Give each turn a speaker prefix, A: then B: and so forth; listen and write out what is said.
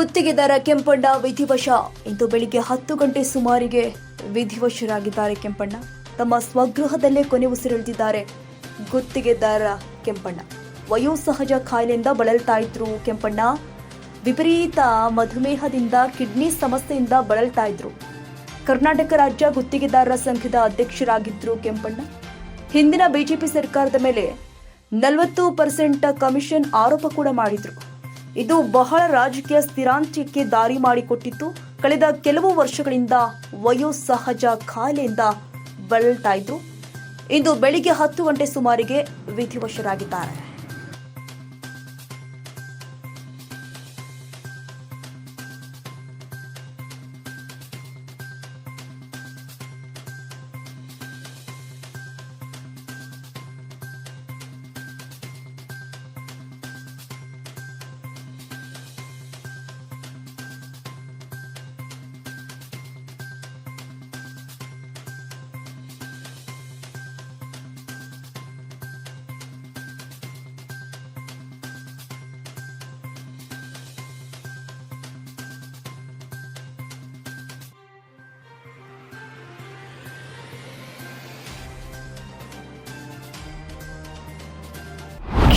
A: ಗುತ್ತಿಗೆದಾರ ಕೆಂಪಣ್ಣ ವಿಧಿವಶ. ಇಂದು ಬೆಳಿಗ್ಗೆ ಹತ್ತು ಗಂಟೆ ಸುಮಾರಿಗೆ ವಿಧಿವಶರಾಗಿದ್ದಾರೆ ಕೆಂಪಣ್ಣ. ತಮ್ಮ ಸ್ವಗೃಹದಲ್ಲೇ ಕೊನೆ ಉಸಿರೆಳೆದಿದ್ದಾರೆ ಗುತ್ತಿಗೆದಾರ ಕೆಂಪಣ್ಣ. ವಯೋಸಹಜ ಖಾಯಿಲೆಯಿಂದ ಬಳಲ್ತಾ ಇದ್ರು ಕೆಂಪಣ್ಣ. ವಿಪರೀತ ಮಧುಮೇಹದಿಂದ, ಕಿಡ್ನಿ ಸಮಸ್ಯೆಯಿಂದ ಬಳಲ್ತಾ ಇದ್ರು ಕರ್ನಾಟಕ ರಾಜ್ಯ ಗುತ್ತಿಗೆದಾರರ ಸಂಘದ ಅಧ್ಯಕ್ಷರಾಗಿದ್ರು ಕೆಂಪಣ್ಣ. ಹಿಂದಿನ ಬಿಜೆಪಿ ಸರ್ಕಾರದ ಮೇಲೆ ನಲವತ್ತು ಪರ್ಸೆಂಟ್ ಕಮಿಷನ್ ಆರೋಪ ಕೂಡ ಮಾಡಿದ್ರು. ಇದು ಬಹಳ ರಾಜಕೀಯ ಸ್ಥಿರಾಂತ್ಯಕ್ಕೆ ದಾರಿ ಮಾಡಿಕೊಟ್ಟಿತ್ತು. ಕಳೆದ ಕೆಲವು ವರ್ಷಗಳಿಂದ ವಯೋಸಹಜ ಖಾಲೆಯಿಂದ ಬಳಲ್ತಾ ಇದ್ರು. ಇಂದು ಬೆಳಿಗ್ಗೆ ಹತ್ತು ಗಂಟೆ ಸುಮಾರಿಗೆ ವಿಧಿವಶರಾಗಿದ್ದಾರೆ.